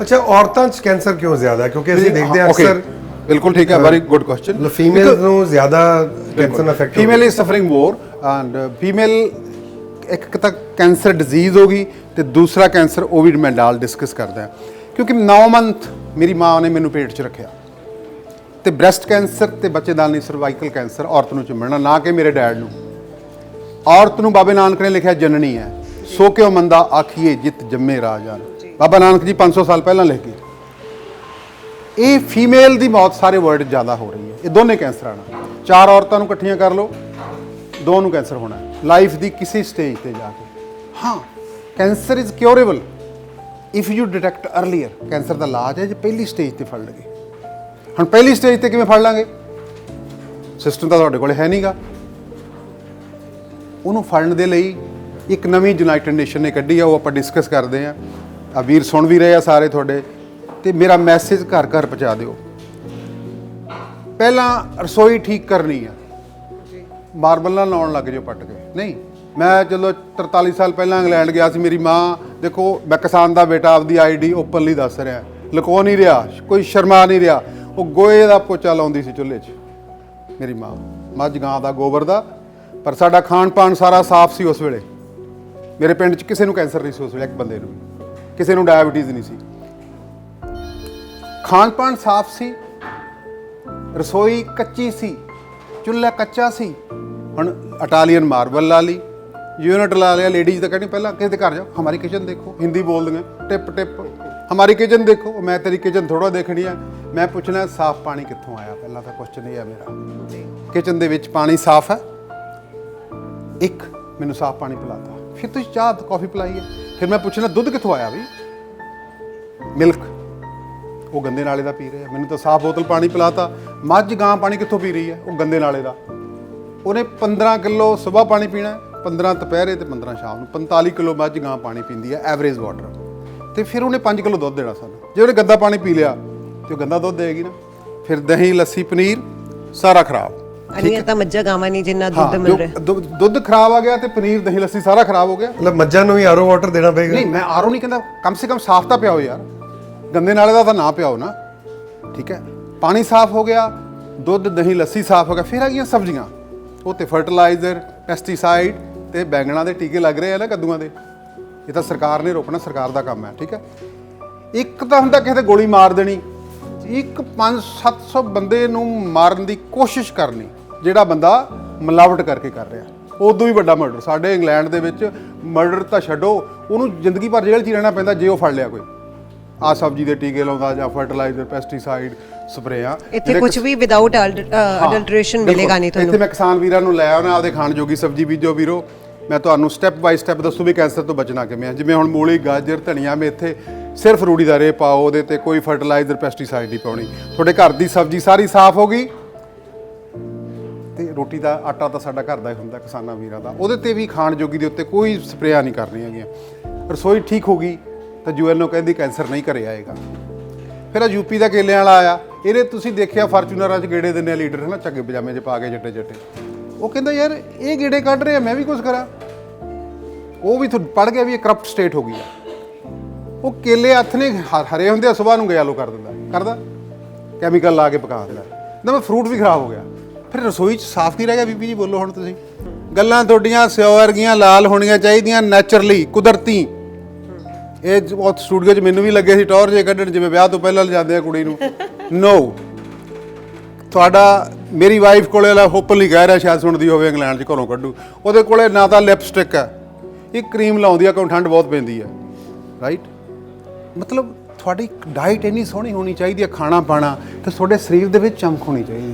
ਅੱਛਾ ਔਰਤਾਂ 'ਚ ਕੈਂਸਰ ਕਿਉਂ ਜ਼ਿਆਦਾ? ਹੈ ਕਿਉਂਕਿ ਅਸੀਂ ਦੇਖਦੇ ਹਾਂ ਅਕਸਰ ਬਿਲਕੁਲ ਠੀਕ ਹੈ ਵੈਰੀ ਗੁੱਡ ਕੁਐਸਚਨ ਫੀਮੇਲ ਨੂੰ ਜ਼ਿਆਦਾ cancer affect female is suffering more and female ਇੱਕ ਤਾਂ ਕੈਂਸਰ ਡਿਜ਼ੀਜ਼ ਹੋ ਗਈ ਤੇ ਦੂਸਰਾ ਕੈਂਸਰ ਉਹ ਵੀ ਮੈਂ ਨਾਲ ਡਿਸਕਸ ਕਰਦਾ। ਕਿਉਂਕਿ 9 ਮੰਥ ਮੇਰੀ ਮਾਂ ਨੇ ਮੈਨੂੰ ਪੇਟ 'ਚ ਰੱਖਿਆ। ਤੇ ਬ੍ਰੈਸਟ ਕੈਂਸਰ ਤੇ ਬੱਚੇਦਾਨੀ ਸਰਵਾਈਕਲ ਕੈਂਸਰ ਔਰਤ ਨੂੰ ਚਿੰਬੜਨਾ ਨਾ ਕਿ ਮੇਰੇ ਡੈਡ ਨੂੰ। ਔਰਤ ਨੂੰ ਬਾਬੇ ਨਾਨਕ ਨੇ ਲਿਖਿਆ ਜਨਨੀ ਹੈ। ਸੋ ਕਿਉ ਮੰਦਾ? ਆਖੀਏ ਜਿਤ ਜੰਮੇ ਰਾਜਾਨ ਬਾਬਾ ਨਾਨਕ ਜੀ 500 ਸਾਲ ਪਹਿਲਾਂ ਲਿਖ ਗਏ ਇਹ ਫੀਮੇਲ ਦੀ ਮੌਤ ਸਾਰੇ ਵਰਲਡ 'ਚ ਜ਼ਿਆਦਾ ਹੋ ਰਹੀ ਹੈ। ਇਹ ਦੋਨੇ ਕੈਂਸਰਾਂ ਨਾਲ ਚਾਰ ਔਰਤਾਂ ਨੂੰ ਇਕੱਠੀਆਂ ਕਰ ਲਓ, ਦੋ ਨੂੰ ਕੈਂਸਰ ਹੋਣਾ ਲਾਈਫ ਦੀ ਕਿਸੇ ਸਟੇਜ ਤੇ ਜਾ ਕੇ। ਹਾਂ, cancer is curable if you detect earlier cancer ਦਾ ਇਲਾਜ ਹੈ ਜੇ ਪਹਿਲੀ ਸਟੇਜ ਤੇ ਫੜ ਲਗੇ। ਹੁਣ ਪਹਿਲੀ ਸਟੇਜ ਤੇ ਕਿਵੇਂ ਫੜ ਲਾਂਗੇ? ਸਿਸਟਮ ਤਾਂ ਤੁਹਾਡੇ ਕੋਲ ਹੈ ਨਹੀਂਗਾ ਉਹਨੂੰ ਫੜਨ ਦੇ ਲਈ ਇੱਕ ਨਵੀਂ ਯੂਨਾਈਟਿਡ ਨੇਸ਼ਨ ਨੇ ਕੱਢੀ ਆ, ਉਹ ਆਪਾਂ ਡਿਸਕਸ ਕਰਦੇ ਆ। ਆ ਵੀਰ ਸੁਣ ਵੀ ਰਹੇ ਆ ਸਾਰੇ ਤੁਹਾਡੇ ਤੇ ਮੇਰਾ ਮੈਸੇਜ ਘਰ ਘਰ ਪਹੁੰਚਾ ਦਿਓ। ਪਹਿਲਾਂ ਰਸੋਈ ਠੀਕ ਕਰਨੀ ਆ। ਮਾਰਬਲ ਨਾਲ ਲਾਉਣ ਲੱਗ ਜਾਓ ਪੱਟ ਕੇ। ਨਹੀਂ, ਮੈਂ ਚਲੋ 43 ਸਾਲ ਪਹਿਲਾਂ ਇੰਗਲੈਂਡ ਗਿਆ ਸੀ, ਮੇਰੀ ਮਾਂ, ਦੇਖੋ, ਮੈਂ ਕਿਸਾਨ ਦਾ ਬੇਟਾ, ਆਪਦੀ ਆਈਡੀ ਓਪਨਲੀ ਦੱਸ ਰਿਹਾ। ਲੁਕੋ ਨਹੀਂ ਰਿਹਾ, ਕੋਈ ਸ਼ਰਮਾ ਨਹੀਂ ਰਿਹਾ। ਉਹ ਗੋਏ ਦਾ ਪੋਚਾ ਲਾਉਂਦੀ ਸੀ ਚੁੱਲ੍ਹੇ 'ਚ। ਮੇਰੀ ਮਾਂ, ਮੱਝ ਗਾਂ ਦਾ, ਗੋਬਰ ਦਾ। ਪਰ ਸਾਡਾ ਖਾਣ ਪਾਣ ਸਾਰਾ ਸਾਫ਼ ਸੀ ਉਸ ਵੇਲੇ। ਮੇਰੇ ਪਿੰਡ 'ਚ ਕਿਸੇ ਨੂੰ ਕੈਂਸਰ ਨਹੀਂ ਸੀ ਉਸ ਵੇਲੇ, ਇੱਕ ਬੰਦੇ ਨੂੰ ਵੀ। ਕਿਸੇ ਨੂੰ ਡਾਇਬੀਟੀਜ਼ ਨਹੀਂ ਸੀ। ਖਾਣ ਪਾਣ ਸਾਫ਼ ਸੀ ਰਸੋਈ ਕੱਚੀ ਸੀ ਚੁੱਲ੍ਹਾ ਕੱਚਾ ਸੀ। ਹੁਣ ਇਟਾਲੀਅਨ ਮਾਰਬਲ ਲਾ ਲਈ ਯੂਨਿਟ ਲਾ ਲਿਆ ਲੇਡੀਜ਼ ਤਾਂ ਕਹਿੰਦੀ ਪਹਿਲਾਂ ਕਿਸੇ ਦੇ ਘਰ ਜਾਓ ਹਮਾਰੀ ਕਿਚਨ ਦੇਖੋ। ਹਿੰਦੀ ਬੋਲਦੀਆਂ ਟਿਪ ਟਿਪ ਹਮਾਰੀ ਕਿਚਨ ਦੇਖੋ। ਮੈਂ ਤੇਰੀ ਕਿਚਨ ਥੋੜਾ ਦੇਖਣੀ ਆ। ਮੈਂ ਪੁੱਛਣਾ ਸਾਫ਼ ਪਾਣੀ ਕਿੱਥੋਂ ਆਇਆ? ਪਹਿਲਾਂ ਤਾਂ ਕੁਐਸਚਨ ਇਹ ਆ ਮੇਰਾ। ਕਿਚਨ ਦੇ ਵਿੱਚ ਪਾਣੀ ਸਾਫ਼ ਹੈ। ਇੱਕ ਮੈਨੂੰ ਸਾਫ਼ ਪਾਣੀ ਪਿਲਾਤਾ। ਫਿਰ ਤੁਸੀਂ ਚਾਹ ਤੇ ਕਾਫੀ ਪਿਲਾਈ ਹੈ? ਫਿਰ ਮੈਂ ਪੁੱਛਣਾ ਦੁੱਧ ਕਿੱਥੋਂ ਆਇਆ ਵੀ? ਮਿਲਕ ਉਹ ਗੰਦੇ ਨਾਲੇ ਦਾ ਪੀ ਰਿਹਾ। ਮੈਨੂੰ ਤਾਂ ਸਾਫ਼ ਬੋਤਲ ਪਾਣੀ ਪਿਲਾਤਾ। ਮੱਝ ਗਾਂ ਪਾਣੀ ਕਿੱਥੋਂ ਪੀ ਰਹੀ ਹੈ? ਉਹ ਗੰਦੇ ਨਾਲੇ ਦਾ। ਉਹਨੇ 15 ਕਿਲੋ ਸਵੇਰ ਪਾਣੀ ਪੀਣਾ ਹੈ, 15 ਦੁਪਹਿਰੇ ਤੇ 15 ਸ਼ਾਮ ਨੂੰ। 45 ਕਿਲੋ ਮੱਝ ਗਾਂ ਪਾਣੀ ਪੀਂਦੀ ਹੈ ਐਵਰੇਜ ਵਾਟਰ ਤੇ ਫਿਰ ਉਹਨੇ 5 ਕਿਲੋ ਦੁੱਧ ਦੇਣਾ ਸਾਨੂੰ। ਜੇ ਉਹਨੇ ਗੰਦਾ ਪਾਣੀ ਪੀ ਲਿਆ ਤੇ ਉਹ ਗੰਦਾ ਦੁੱਧ ਦੇਗੀ ਨਾ। ਫਿਰ ਦਹੀਂ ਲੱਸੀ ਪਨੀਰ ਸਾਰਾ ਖਰਾਬ। ਅਨੀਆਂ ਤਾਂ ਮੱਝਾਂ ਗਾਵਾਂ ਨਹੀਂ ਜਿੰਨਾ ਦੁੱਧ ਮਿਲ ਰਿਹਾ। ਦੁੱਧ- ਦੁੱਧ ਖਰਾਬ ਆ ਗਿਆ ਤੇ ਪਨੀਰ ਦਹੀਂ ਲੱਸੀ ਸਾਰਾ ਖਰਾਬ ਹੋ ਗਿਆ। ਮਤਲਬ ਮੱਝਾਂ ਨੂੰ ਵੀ ਆਰੋ ਵਾਟਰ ਦੇਣਾ ਪਏਗਾ। ਨਹੀਂ ਮੈਂ ਆਰੋ ਨਹੀਂ ਕਹਿੰਦਾ। ਕਮ ਸੇ ਕਮ ਸਾਫ਼ ਤਾਂ ਪਿਆਓ ਯਾਰ। ਗੰਦੇ ਨਾਲੇ ਦਾ ਤਾਂ ਨਾ ਪਿਆਓ ਨਾ। ਠੀਕ ਹੈ? ਪਾਣੀ ਸਾਫ਼ ਹੋ ਗਿਆ ਦੁੱਧ ਦਹੀਂ ਲੱਸੀ ਸਾਫ਼ ਹੋ ਗਿਆ। ਫਿਰ ਆ ਗਈਆਂ ਸਬਜ਼ੀਆਂ। ਉਹ ਤੇ ਫਰਟੀਲਾਈਜ਼ਰ ਪੈਸਟੀਸਾਈਡ ਤੇ ਬੈਂਗਣਾ ਦੇ ਟੀਕੇ ਲੱਗ ਰਹੇ ਆ ਨਾ ਕੱਦੂਆਂ ਦੇ। ਇਹ ਤਾਂ ਸਰਕਾਰ ਨੇ ਰੋਕਣਾ ਸਰਕਾਰ ਦਾ ਕੰਮ ਹੈ। ਠੀਕ ਹੈ? ਇੱਕ ਤਾਂ ਹੁੰਦਾ ਕਿਸੇ ਤੇ ਗੋਲੀ ਮਾਰ ਦੇਣੀ। ਇੱਕ 5-700 ਬੰਦੇ ਨੂੰ ਮਾਰਨ ਦੀ ਕੋਸ਼ਿਸ਼ ਕਰਨੀ। ਜਿਹੜਾ ਬੰਦਾ ਮਿਲਾਵਟ ਕਰਕੇ ਕਰ ਰਿਹਾ। ਉਦੋਂ ਵੀ ਵੱਡਾ ਮਰਡਰ ਸਾਡੇ ਇੰਗਲੈਂਡ ਦੇ ਵਿੱਚ ਮਰਡਰ ਤਾਂ ਛੱਡੋ ਉਹਨੂੰ ਜ਼ਿੰਦਗੀ ਭਰ ਜੇਲ੍ਹ 'ਚ ਹੀ ਰਹਿਣਾ ਪੈਂਦਾ ਜੇ ਉਹ ਫੜ ਲਿਆ ਕੋਈ। ਆ ਸਬਜ਼ੀ ਦੇ ਟੀਕੇ ਲਾਉਂਦਾ ਜਾਂ ਫਰਟੀਲਾਈਜ਼ਰ ਪੈਸਟੀਸਾਈਡ ਸਪਰੇਆਂ ਇੱਥੇ ਕੁਝ ਵੀ ਵਿਦਆਊਟ ਅਡਲਟ੍ਰੇਸ਼ਨ ਮਿਲੇਗਾ ਨਹੀਂ ਇੱਥੇ ਤੁਹਾਨੂੰ ਮੈਂ ਕਿਸਾਨ ਵੀਰਾਂ ਨੂੰ ਲੈ ਆਉਣਾ ਆਪਦੇ ਖਾਣ ਜੋਗੀ ਸਬਜ਼ੀ ਬੀਜੋ ਵੀਰੋ। ਮੈਂ ਤੁਹਾਨੂੰ ਸਟੈਪ ਬਾਈ ਸਟੈਪ ਦੱਸੂ ਵੀ ਕੈਂਸਰ ਤੋਂ ਬਚਣਾ ਕਿਵੇਂ ਆ। ਜਿਵੇਂ ਹੁਣ ਮੂਲੀ ਗਾਜਰ ਧਨੀਆ ਮੇਥੇ ਸਿਰਫ ਰੂੜੀ ਦਾ ਰੇ ਪਾਓ ਉਹਦੇ ਤੇ ਕੋਈ ਫਰਟੀਲਾਈਜ਼ਰ ਪੈਸਟੀਸਾਈਡ ਨਹੀਂ ਪਾਉਣੀ। ਤੁਹਾਡੇ ਘਰ ਦੀ ਸਬਜ਼ੀ ਸਾਰੀ ਸਾਫ਼ ਹੋ ਗਈ। ਰੋਟੀ ਦਾ ਆਟਾ ਤਾਂ ਸਾਡਾ ਘਰ ਦਾ ਹੀ ਹੁੰਦਾ, ਕਿਸਾਨਾਂ ਵੀਰਾਂ ਦਾ। ਉਹਦੇ ਤੇ ਵੀ ਖਾਣ ਜੋਗੀ ਦੇ ਉੱਤੇ ਕੋਈ ਸਪਰੇਆ ਨਹੀਂ ਕਰਨੀ ਹੈਗੀਆਂ। ਰਸੋਈ ਠੀਕ ਹੋ ਗਈ, ਤਾਂ ਯੂਐਨਓ ਕਹਿੰਦੀ ਕੈਂਸਰ ਨਹੀਂ ਘਰੇ ਆਏਗਾ। ਫਿਰ ਆ ਯੂਪੀ ਦਾ ਕੇਲਿਆਂ ਵਾਲਾ ਆਇਆ। ਇਹਨੇ ਤੁਸੀਂ ਦੇਖਿਆ ਫਾਰਚੂਨਰਾਂ 'ਚ ਗੇੜੇ ਦਿੰਦੇ ਆ ਲੀਡਰ, ਹਨਾ, ਚੱਗੇ ਪਜਾਮੇ 'ਚ ਪਾ ਕੇ ਜੱਟੇ ਜੱਟੇ। ਉਹ ਕਹਿੰਦਾ, ਯਾਰ, ਇਹ ਗੇੜੇ ਕੱਢ ਰਹੇ ਆ ਮੈਂ ਵੀ ਕੁਝ ਕਰਾਂ। ਉਹ ਵੀ ਪੜ ਗਿਆ ਵੀ ਇਹ ਕਰਪਟ ਸਟੇਟ ਹੋ ਗਈ ਆ। ਉਹ ਕੇਲੇ ਹੱਥ ਨੇ ਹਰੇ ਹੁੰਦੇ ਆ ਸਵੇਰ ਨੂੰ ਗਿਆਲੋ ਕਰ ਦਿੰਦਾ। ਕਰਦਾ? ਕੈਮੀਕਲ ਲਾ ਕੇ ਪਕਾ ਦਿੰਦਾ। ਨਾ ਮੈਂ ਫਰੂਟ ਵੀ ਖਰਾਬ ਹੋ ਗਿਆ। ਫਿਰ ਰਸੋਈ 'ਚ ਸਾਫ਼ ਨਹੀਂ ਰਹਿ ਗਿਆ ਬੀਬੀ ਜੀ, ਬੋਲੋ ਹੁਣ ਤੁਸੀਂ। ਗੱਲਾਂ ਤੁਹਾਡੀਆਂ ਸਿਓ ਵਰਗੀਆਂ ਲਾਲ ਹੋਣੀਆਂ ਚਾਹੀਦੀਆਂ ਨੈਚੁਰਲੀ ਕੁਦਰਤੀ। ਇਹ ਜ- ਸਟੂਡੀਓ 'ਚ ਮੈਨੂੰ ਵੀ ਲੱਗੇ ਸੀ ਟੌਰ ਜੇ ਕੱਢਣ, ਜਿਵੇਂ ਵਿਆਹ ਤੋਂ ਪਹਿਲਾਂ ਲਿਜਾਂਦੇ ਆ ਕੁੜੀ ਨੂੰ। ਨੋ ਤੁਹਾਡਾ, ਮੇਰੀ ਵਾਈਫ ਕੋਲੇ ਵਾਲਾ ਓਪਨਲੀ ਕਹਿ ਰਿਹਾ, ਸ਼ਾਇਦ ਸੁਣਦੀ ਹੋਵੇ, ਇੰਗਲੈਂਡ 'ਚ ਘਰੋਂ ਕੱਢੂ। ਉਹਦੇ ਕੋਲੇ ਨਾ ਤਾਂ ਲਿਪਸਟਿਕ ਹੈ। ਇਹ ਕਰੀਮ ਲਾਉਂਦੀ ਆ ਕਿਉਂ ਠੰਡ ਬਹੁਤ ਪੈਂਦੀ ਹੈ ਰਾਈਟ ਮਤਲਬ, ਤੁਹਾਡੀ ਡਾਈਟ ਇੰਨੀ ਸੋਹਣੀ ਹੋਣੀ ਚਾਹੀਦੀ ਹੈ ਖਾਣਾ ਪਾਣਾ ਤੇ ਤੁਹਾਡੇ ਸਰੀਰ ਦੇ ਵਿੱਚ ਚਮਕ ਹੋਣੀ ਚਾਹੀਦੀ ਹੈ